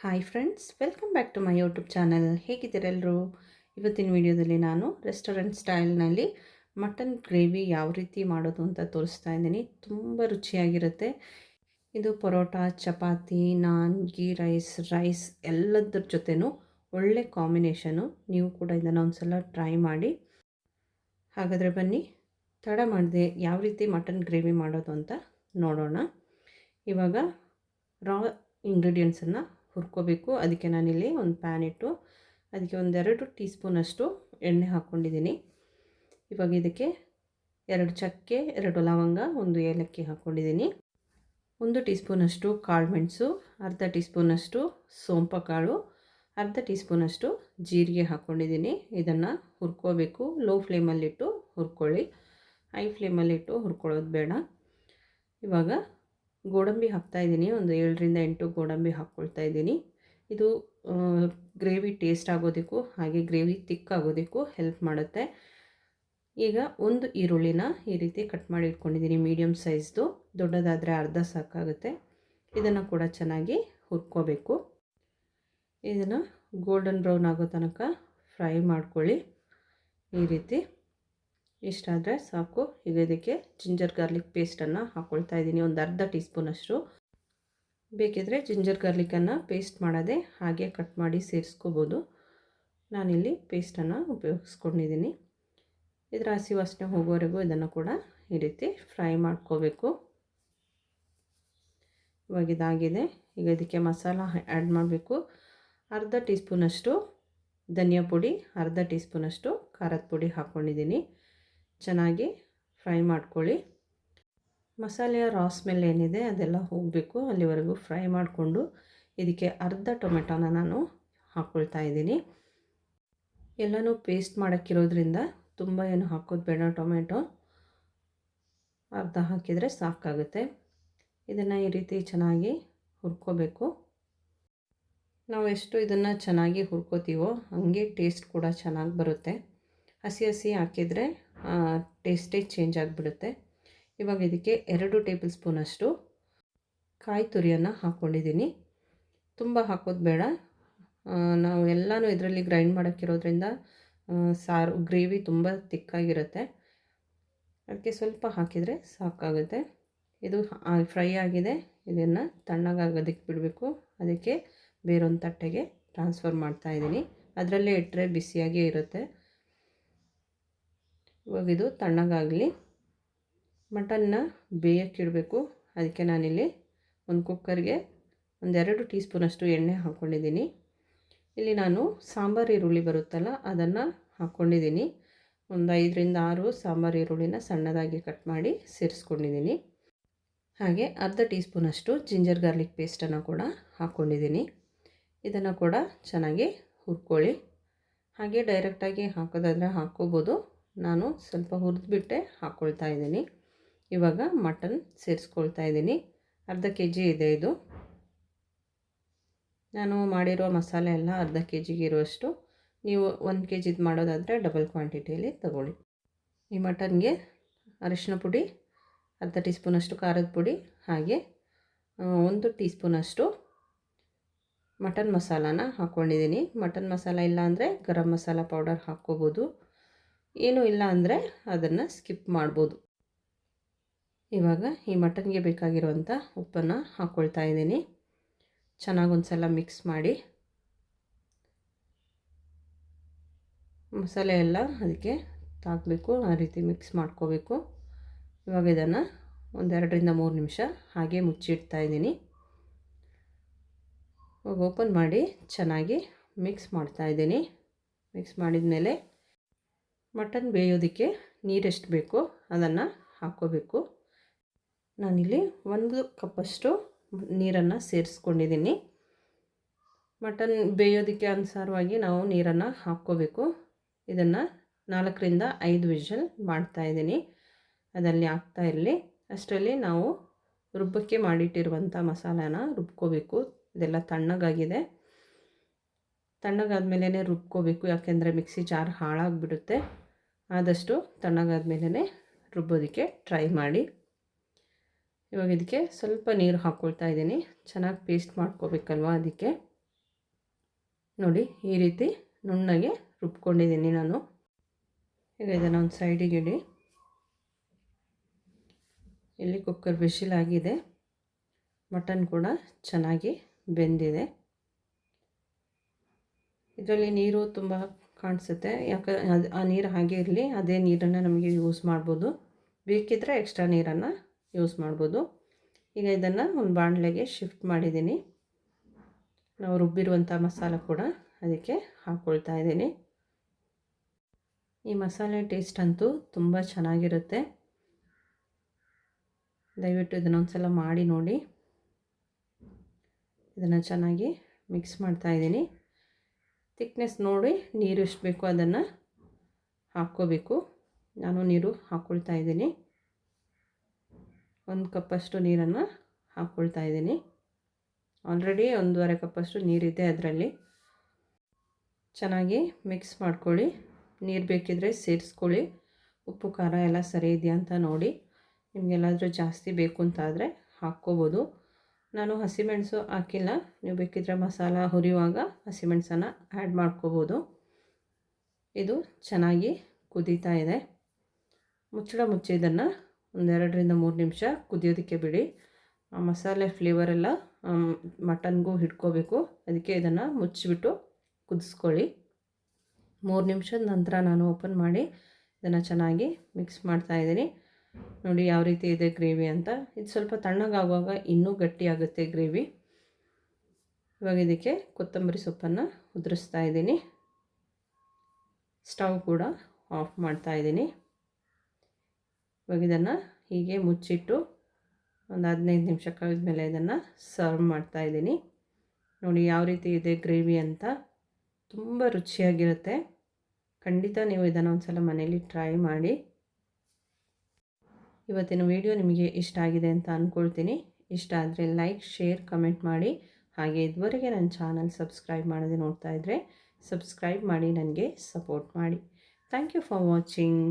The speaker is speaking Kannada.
Hi friends welcome back to my YouTube channel ಹೇಗಿದ್ದೀರೆಲ್ಲರೂ ಇವತ್ತಿನ ವಿಡಿಯೋದಲ್ಲಿ ನಾನು ರೆಸ್ಟೋರೆಂಟ್ ಸ್ಟೈಲ್ನಲ್ಲಿ ಮಟನ್ ಗ್ರೇವಿ ಯಾವ ರೀತಿ ಮಾಡೋದು ಅಂತ ತೋರಿಸ್ತಾ ಇದ್ದೀನಿ. ತುಂಬ ರುಚಿಯಾಗಿರುತ್ತೆ. ಇದು ಪರೋಟ, ಚಪಾತಿ, ನಾನ್ ಗೀ ರೈಸ್ ರೈಸ್ ಎಲ್ಲದ್ರ ಜೊತೆನೂ ಒಳ್ಳೆ ಕಾಂಬಿನೇಷನು ನೀವು ಕೂಡ ಇದನ್ನು ಒಂದು ಸಲ ಟ್ರೈ ಮಾಡಿ. ಹಾಗಾದರೆ ಬನ್ನಿ, ತಡ ಮಾಡಿದೆ ಯಾವ ರೀತಿ ಮಟನ್ ಗ್ರೇವಿ ಮಾಡೋದು ಅಂತ ನೋಡೋಣ. ಇವಾಗ ರಾ ಇಂಗ್ರೀಡಿಯೆಂಟ್ಸನ್ನು ಹುರ್ಕೋಬೇಕು. ಅದಕ್ಕೆ ನಾನಿಲ್ಲಿ ಒಂದು ಪ್ಯಾನ್ ಇಟ್ಟು, ಅದಕ್ಕೆ ಒಂದೆರಡು ಟೀ ಸ್ಪೂನಷ್ಟು ಎಣ್ಣೆ ಹಾಕ್ಕೊಂಡಿದ್ದೀನಿ. ಇವಾಗ ಇದಕ್ಕೆ ಎರಡು ಚಕ್ಕೆ, ಎರಡು ಲವಂಗ, ಒಂದು ಏಲಕ್ಕಿ ಹಾಕ್ಕೊಂಡಿದ್ದೀನಿ. ಒಂದು ಟೀ ಸ್ಪೂನಷ್ಟು ಕಾಳು ಮೆಣಸು, ಅರ್ಧ ಟೀ ಸ್ಪೂನಷ್ಟು ಸೋಂಪ ಕಾಳು ಅರ್ಧ ಟೀ ಸ್ಪೂನಷ್ಟು ಜೀರಿಗೆ ಹಾಕ್ಕೊಂಡಿದ್ದೀನಿ. ಇದನ್ನು ಹುರ್ಕೋಬೇಕು. ಲೋ ಫ್ಲೇಮಲ್ಲಿಟ್ಟು ಹುರ್ಕೊಳ್ಳಿ. ಹೈ ಫ್ಲೇಮಲ್ಲಿಟ್ಟು ಹುರ್ಕೊಳ್ಳೋದು ಬೇಡ. ಇವಾಗ ಗೋಡಂಬಿ ಹಾಕ್ತಾ ಇದ್ದೀನಿ. ಒಂದು ಏಳರಿಂದ ಎಂಟು ಗೋಡಂಬಿ ಹಾಕ್ಕೊಳ್ತಾ ಇದ್ದೀನಿ. ಇದು ಗ್ರೇವಿ ಟೇಸ್ಟ್ ಆಗೋದಕ್ಕೂ, ಹಾಗೆ ಗ್ರೇವಿ ತಿಕ್ ಆಗೋದಕ್ಕೂ ಹೆಲ್ಪ್ ಮಾಡುತ್ತೆ. ಈಗ ಒಂದು ಈರುಳ್ಳಿನ ಈ ರೀತಿ ಕಟ್ ಮಾಡಿ ಇಟ್ಕೊಂಡಿದ್ದೀನಿ ಮೀಡಿಯಮ್ ಸೈಜ್ದು. ದೊಡ್ಡದಾದರೆ ಅರ್ಧ ಸಾಕಾಗುತ್ತೆ. ಇದನ್ನು ಕೂಡ ಚೆನ್ನಾಗಿ ಹುರ್ಕೋಬೇಕು. ಇದನ್ನು ಗೋಲ್ಡನ್ ಬ್ರೌನ್ ಆಗೋ ತನಕ ಫ್ರೈ ಮಾಡ್ಕೊಳ್ಳಿ. ಈ ರೀತಿ. ಇಷ್ಟಾದರೆ ಸಾಕು. ಈಗ ಇದಕ್ಕೆ ಜಿಂಜರ್ ಗಾರ್ಲಿಕ್ ಪೇಸ್ಟನ್ನು ಹಾಕ್ಕೊಳ್ತಾ ಇದ್ದೀನಿ. ಒಂದು ಅರ್ಧ ಟೀ ಸ್ಪೂನಷ್ಟು ಬೇಕಿದ್ರೆ ಜಿಂಜರ್ ಗಾರ್ಲಿಕನ್ನು ಪೇಸ್ಟ್ ಮಾಡದೆ ಹಾಗೆ ಕಟ್ ಮಾಡಿ ಸೇರಿಸ್ಕೋಬೋದು. ನಾನಿಲ್ಲಿ ಪೇಸ್ಟನ್ನು ಉಪಯೋಗಿಸ್ಕೊಂಡಿದ್ದೀನಿ. ಇದರ ಹಸಿ ವಾಸನೆ ಹೋಗೋವರೆಗೂ ಇದನ್ನು ಕೂಡ ಈ ರೀತಿ ಫ್ರೈ ಮಾಡ್ಕೋಬೇಕು. ಇವಾಗ ಇದಾಗಿದೆ. ಈಗ ಇದಕ್ಕೆ ಮಸಾಲ ಆ್ಯಡ್ ಮಾಡಬೇಕು. ಅರ್ಧ ಟೀ ಸ್ಪೂನಷ್ಟು ಧನಿಯಾ ಪುಡಿ, ಅರ್ಧ ಟೀ ಸ್ಪೂನಷ್ಟು ಖಾರದ ಪುಡಿ ಹಾಕ್ಕೊಂಡಿದ್ದೀನಿ ಚೆನ್ನಾಗಿ ಫ್ರೈ ಮಾಡ್ಕೊಳ್ಳಿ. ಮಸಾಲೆಯ ರಾ ಸ್ಮೆಲ್ ಏನಿದೆ ಅದೆಲ್ಲ ಹೋಗಬೇಕು. ಅಲ್ಲಿವರೆಗೂ ಫ್ರೈ ಮಾಡಿಕೊಂಡು ಇದಕ್ಕೆ ಅರ್ಧ ಟೊಮೆಟೊನ ನಾನು ಹಾಕ್ಕೊಳ್ತಾ ಇದ್ದೀನಿ. ಎಲ್ಲನೂ ಪೇಸ್ಟ್ ಮಾಡೋಕ್ಕಿರೋದ್ರಿಂದ ತುಂಬ ಏನು ಹಾಕೋದು ಬೇಡ ಟೊಮೆಟೊ. ಅರ್ಧ ಹಾಕಿದರೆ ಸಾಕಾಗುತ್ತೆ. ಇದನ್ನು ಈ ರೀತಿ ಚೆನ್ನಾಗಿ ಹುರ್ಕೋಬೇಕು. ನಾವು ಎಷ್ಟು ಇದನ್ನು ಚೆನ್ನಾಗಿ ಹುರ್ಕೋತೀವೋ ಹಾಗೆ ಟೇಸ್ಟ್ ಕೂಡ ಚೆನ್ನಾಗಿ ಬರುತ್ತೆ. ಹಸಿ ಹಸಿ ಹಾಕಿದರೆ ಟೇಸ್ಟೇ ಚೇಂಜ್ ಆಗಿಬಿಡುತ್ತೆ. ಇವಾಗ ಇದಕ್ಕೆ ಎರಡು ಟೇಬಲ್ ಸ್ಪೂನಷ್ಟು ಕಾಯಿ ತುರಿಯನ್ನು ಹಾಕ್ಕೊಂಡಿದ್ದೀನಿ ತುಂಬ ಹಾಕೋದು ಬೇಡ. ನಾವು ಎಲ್ಲನೂ ಇದರಲ್ಲಿ ಗ್ರೈಂಡ್ ಮಾಡೋಕ್ಕಿರೋದ್ರಿಂದ ಸಾರು ಗ್ರೇವಿ ತುಂಬ ತಿಕ್ಕಾಗಿರುತ್ತೆ. ಅದಕ್ಕೆ ಸ್ವಲ್ಪ ಹಾಕಿದರೆ ಸಾಕಾಗುತ್ತೆ. ಇದು ಫ್ರೈ ಆಗಿದೆ. ಇದನ್ನು ತಣ್ಣಗಾಗೋದಕ್ಕೆ ಬಿಡಬೇಕು. ಅದಕ್ಕೆ ಬೇರೊಂದು ತಟ್ಟೆಗೆ ಟ್ರಾನ್ಸ್ಫರ್ ಮಾಡ್ತಾಯಿದ್ದೀನಿ ಅದರಲ್ಲೇ ಇಟ್ಟರೆ ಬಿಸಿಯಾಗೇ ಇರುತ್ತೆ. ಇವಾಗ ಇದು ತಣ್ಣಗಾಗಲಿ. ಮಟನ್ನ ಬೇಯಕ್ಕಿಡಬೇಕು. ಅದಕ್ಕೆ ನಾನಿಲ್ಲಿ ಒಂದು ಕುಕ್ಕರ್ಗೆ ಒಂದೆರಡು ಟೀ ಸ್ಪೂನಷ್ಟು ಎಣ್ಣೆ ಹಾಕ್ಕೊಂಡಿದ್ದೀನಿ. ಇಲ್ಲಿ ನಾನು ಸಾಂಬಾರು ಈರುಳ್ಳಿ ಬರುತ್ತಲ್ಲ, ಅದನ್ನು ಹಾಕ್ಕೊಂಡಿದ್ದೀನಿ. ಒಂದು ಐದರಿಂದ ಆರು ಸಾಂಬಾರು ಈರುಳ್ಳಿನ ಸಣ್ಣದಾಗಿ ಕಟ್ ಮಾಡಿ ಸೇರಿಸ್ಕೊಂಡಿದ್ದೀನಿ. ಹಾಗೆ ಅರ್ಧ ಟೀ ಸ್ಪೂನಷ್ಟು ಜಿಂಜರ್ ಗಾರ್ಲಿಕ್ ಪೇಸ್ಟನ್ನು ಕೂಡ ಹಾಕ್ಕೊಂಡಿದ್ದೀನಿ. ಇದನ್ನು ಕೂಡ ಚೆನ್ನಾಗಿ ಹುರ್ಕೊಳ್ಳಿ. ಹಾಗೆ ಡೈರೆಕ್ಟಾಗಿ ಹಾಕೋದಾದರೆ ಹಾಕ್ಕೋಬೋದು. ನಾನು ಸ್ವಲ್ಪ ಹುರಿದ್ಬಿಟ್ಟೆ ಹಾಕ್ಕೊಳ್ತಾ ಇದ್ದೀನಿ. ಇವಾಗ ಮಟನ್ ಸೇರಿಸ್ಕೊಳ್ತಾ ಇದ್ದೀನಿ. ಅರ್ಧ ಕೆ ಜಿ ಇದೆ ಇದು. ನಾನು ಮಾಡಿರೋ ಮಸಾಲೆ ಎಲ್ಲ ಅರ್ಧ ಕೆ ಜಿಗೆ ಇರುವಷ್ಟು. ನೀವು ಒಂದು ಕೆ ಜಿದು ಮಾಡೋದಾದರೆ ಡಬಲ್ ಕ್ವಾಂಟಿಟಿಯಲ್ಲಿ ತಗೊಳ್ಳಿ. ಈ ಮಟನ್ಗೆ ಅರಿಶಿನ ಪುಡಿ, ಅರ್ಧ ಟೀ ಸ್ಪೂನಷ್ಟು ಖಾರದ ಪುಡಿ, ಹಾಗೆ ಒಂದು ಟೀ ಸ್ಪೂನಷ್ಟು ಮಟನ್ ಮಸಾಲಾನ ಹಾಕ್ಕೊಂಡಿದ್ದೀನಿ. ಮಟನ್ ಮಸಾಲ ಇಲ್ಲ ಅಂದರೆ ಗರಂ ಮಸಾಲ ಪೌಡರ್ ಹಾಕ್ಕೋಬೋದು. ಏನೂ ಇಲ್ಲ ಅಂದರೆ ಅದನ್ನು ಸ್ಕಿಪ್ ಮಾಡ್ಬೋದು. ಇವಾಗ ಈ ಮಟನ್ಗೆ ಬೇಕಾಗಿರುವಂಥ ಉಪ್ಪನ್ನು ಹಾಕ್ಕೊಳ್ತಾ ಇದ್ದೀನಿ. ಚೆನ್ನಾಗಿ ಒಂದು ಸಲ ಮಿಕ್ಸ್ ಮಾಡಿ. ಮಸಾಲೆ ಎಲ್ಲ ಅದಕ್ಕೆ ತಾಕಬೇಕು, ಆ ರೀತಿ ಮಿಕ್ಸ್ ಮಾಡ್ಕೋಬೇಕು. ಇವಾಗ ಇದನ್ನು ಒಂದೆರಡರಿಂದ ಮೂರು ನಿಮಿಷ ಹಾಗೆ ಮುಚ್ಚಿಡ್ತಾ ಇದ್ದೀನಿ. ಇವಾಗ ಓಪನ್ ಮಾಡಿ ಚೆನ್ನಾಗಿ ಮಿಕ್ಸ್ ಮಾಡ್ತಾ ಇದ್ದೀನಿ. ಮಿಕ್ಸ್ ಮಾಡಿದ ಮೇಲೆ ಮಟನ್ ಬೇಯೋದಕ್ಕೆ ನೀರೆಷ್ಟು ಬೇಕೋ ಅದನ್ನು ಹಾಕ್ಕೋಬೇಕು ನಾನಿಲ್ಲಿ ಒಂದು ಕಪ್ಪಷ್ಟು ನೀರನ್ನು ಸೇರಿಸ್ಕೊಂಡಿದ್ದೀನಿ. ಮಟನ್ ಬೇಯೋದಕ್ಕೆ ಅನುಸಾರವಾಗಿ ನಾವು ನೀರನ್ನು ಹಾಕ್ಕೋಬೇಕು. ಇದನ್ನು ನಾಲ್ಕರಿಂದ ಐದು ವಿಷಲ್ ಮಾಡ್ತಾಯಿದ್ದೀನಿ ಅದರಲ್ಲಿ ಹಾಕ್ತಾ ಇರಲಿ. ಅಷ್ಟರಲ್ಲಿ ನಾವು ರುಬ್ಬಕ್ಕೆ ಮಾಡಿಟ್ಟಿರುವಂಥ ಮಸಾಲಾನ ರುಬ್ಕೋಬೇಕು. ಇದೆಲ್ಲ ತಣ್ಣಗಾಗಿದೆ. ತಣ್ಣಗಾದ್ಮೇಲೆ ರುಬ್ಕೋಬೇಕು, ಯಾಕೆಂದರೆ ಮಿಕ್ಸಿ ಜಾರ್ ಹಾಳಾಗಿಬಿಡುತ್ತೆ. ಆದಷ್ಟು ತಣ್ಣಗಾದ್ಮೇಲೆ ರುಬ್ಬೋದಕ್ಕೆ ಟ್ರೈ ಮಾಡಿ. ಇವಾಗ ಇದಕ್ಕೆ ಸ್ವಲ್ಪ ನೀರು ಹಾಕ್ಕೊಳ್ತಾ ಇದ್ದೀನಿ. ಚೆನ್ನಾಗಿ ಪೇಸ್ಟ್ ಮಾಡ್ಕೋಬೇಕಲ್ವಾ ಅದಕ್ಕೆ? ನೋಡಿ, ಈ ರೀತಿ ನುಣ್ಣಗೆ ರುಬ್ಕೊಂಡಿದ್ದೀನಿ ನಾನು. ಈಗ ಇದನ್ನು ಒಂದು ಸೈಡಿಗೆ ಇಡಿ. ಇಲ್ಲಿ ಕುಕ್ಕರ್ ಬಿಸಿಲಾಗಿದೆ. ಮಟನ್ ಕೂಡ ಚೆನ್ನಾಗಿ ಬೆಂದಿದೆ. ಇದರಲ್ಲಿ ನೀರು ತುಂಬ ಕಾಣಿಸುತ್ತೆ. ಯಾಕೆ ಆ ನೀರು ಹಾಗೆ ಇರಲಿ, ಅದೇ ನೀರನ್ನು ನಮಗೆ ಯೂಸ್ ಮಾಡ್ಬೋದು. ಬೇಕಿದ್ದರೆ ಎಕ್ಸ್ಟ್ರಾ ನೀರನ್ನು ಯೂಸ್ ಮಾಡ್ಬೋದು. ಈಗ ಇದನ್ನು ಒಂದು ಬಾಣಲೆಗೆ ಶಿಫ್ಟ್ ಮಾಡಿದ್ದೀನಿ. ನಾವು ರುಬ್ಬಿರುವಂಥ ಮಸಾಲ ಕೂಡ ಅದಕ್ಕೆ ಹಾಕ್ಕೊಳ್ತಾ ಇದ್ದೀನಿ. ಈ ಮಸಾಲೆ ಟೇಸ್ಟ್ ಅಂತೂ ತುಂಬ ಚೆನ್ನಾಗಿರುತ್ತೆ. ದಯವಿಟ್ಟು ಇದನ್ನೊಂದು ಸಲ ಮಾಡಿ ನೋಡಿ. ಇದನ್ನು ಚೆನ್ನಾಗಿ ಮಿಕ್ಸ್ ಮಾಡ್ತಾಯಿದ್ದೀನಿ ತಿಕ್ನೆಸ್ ನೋಡಿ ನೀರು ಎಷ್ಟು ಬೇಕೋ ಅದನ್ನು ಹಾಕ್ಕೋಬೇಕು. ನಾನು ನೀರು ಹಾಕ್ಕೊಳ್ತಾ ಇದ್ದೀನಿ. ಒಂದು ಕಪ್ಪಷ್ಟು ನೀರನ್ನು ಹಾಕ್ಕೊಳ್ತಾ ಇದ್ದೀನಿ. ಆಲ್ರೆಡಿ ಒಂದೂವರೆ ಕಪ್ಪಷ್ಟು ನೀರಿದೆ ಅದರಲ್ಲಿ. ಚೆನ್ನಾಗಿ ಮಿಕ್ಸ್ ಮಾಡ್ಕೊಳ್ಳಿ. ನೀರು ಬೇಕಿದ್ರೆ ಸೇರಿಸ್ಕೊಳ್ಳಿ. ಉಪ್ಪು, ಖಾರ ಎಲ್ಲ ಸರಿ ಇದೆಯಾ ಅಂತ ನೋಡಿ. ನಿಮಗೆಲ್ಲಾದರೂ ಜಾಸ್ತಿ ಬೇಕು ಅಂತಾದರೆ ಹಾಕ್ಕೋಬೋದು. ನಾನು ಹಸಿಮೆಣಸು ಹಾಕಿಲ್ಲ. ನೀವು ಬೇಕಿದ್ರೆ ಮಸಾಲ ಹುರಿಯುವಾಗ ಹಸಿಮೆಣಸನ್ನು ಆ್ಯಡ್ ಮಾಡ್ಕೋಬೋದು. ಇದು ಚೆನ್ನಾಗಿ ಕುದೀತಾ ಇದೆ. ಮುಚ್ಚಳ ಮುಚ್ಚಿ ಇದನ್ನು ಒಂದೆರಡರಿಂದ ಮೂರು ನಿಮಿಷ ಕುದಿಯೋದಕ್ಕೆ ಬಿಡಿ. ಆ ಮಸಾಲೆ ಫ್ಲೇವರೆಲ್ಲ ಮಟನ್ಗೂ ಹಿಡ್ಕೋಬೇಕು. ಅದಕ್ಕೆ ಇದನ್ನು ಮುಚ್ಚಿಬಿಟ್ಟು ಕುದಿಸ್ಕೊಳ್ಳಿ. ಮೂರು ನಿಮಿಷದ ನಂತರ ನಾನು ಓಪನ್ ಮಾಡಿ ಇದನ್ನು ಚೆನ್ನಾಗಿ ಮಿಕ್ಸ್ ಮಾಡ್ತಾಯಿದ್ದೀನಿ ನೋಡಿ ಯಾವ ರೀತಿ ಇದೆ ಗ್ರೇವಿ ಅಂತ. ಇದು ಸ್ವಲ್ಪ ತಣ್ಣಗಾಗುವಾಗ ಇನ್ನೂ ಗಟ್ಟಿಯಾಗುತ್ತೆ ಗ್ರೇವಿ. ಇವಾಗ ಇದಕ್ಕೆ ಕೊತ್ತಂಬರಿ ಸೊಪ್ಪನ್ನು ಉದುರಿಸ್ತಾ ಇದ್ದೀನಿ. ಸ್ಟವ್ ಕೂಡ ಆಫ್ ಮಾಡ್ತಾ ಇದ್ದೀನಿ. ಇವಾಗ ಇದನ್ನು ಹೀಗೆ ಮುಚ್ಚಿಟ್ಟು ಒಂದು ಹದಿನೈದು ನಿಮಿಷ ಮೇಲೆ ಇದನ್ನು ಸರ್ವ್ ಮಾಡ್ತಾ ಇದ್ದೀನಿ. ನೋಡಿ ಯಾವ ರೀತಿ ಇದೆ ಗ್ರೇವಿ ಅಂತ. ತುಂಬ ರುಚಿಯಾಗಿರುತ್ತೆ. ಖಂಡಿತ ನೀವು ಇದನ್ನು ಒಂದು ಸಲ ಮನೇಲಿ ಟ್ರೈ ಮಾಡಿ. ಇವತ್ತಿನ ವಿಡಿಯೋ ನಿಮಗೆ ಇಷ್ಟ ಆಗಿದೆ ಅಂತ ಅಂದ್ಕೊಳ್ತೀನಿ ಇಷ್ಟ ಆದರೆ ಲೈಕ್, ಶೇರ್, ಕಮೆಂಟ್ ಮಾಡಿ. ಹಾಗೆ ಇದುವರೆಗೆ ನನ್ನ ಚಾನಲ್ ಸಬ್ಸ್ಕ್ರೈಬ್ ಮಾಡದೆ ನೋಡ್ತಾ ಇದ್ದರೆ ಸಬ್ಸ್ಕ್ರೈಬ್ ಮಾಡಿ, ನನಗೆ ಸಪೋರ್ಟ್ ಮಾಡಿ. Thank you for watching.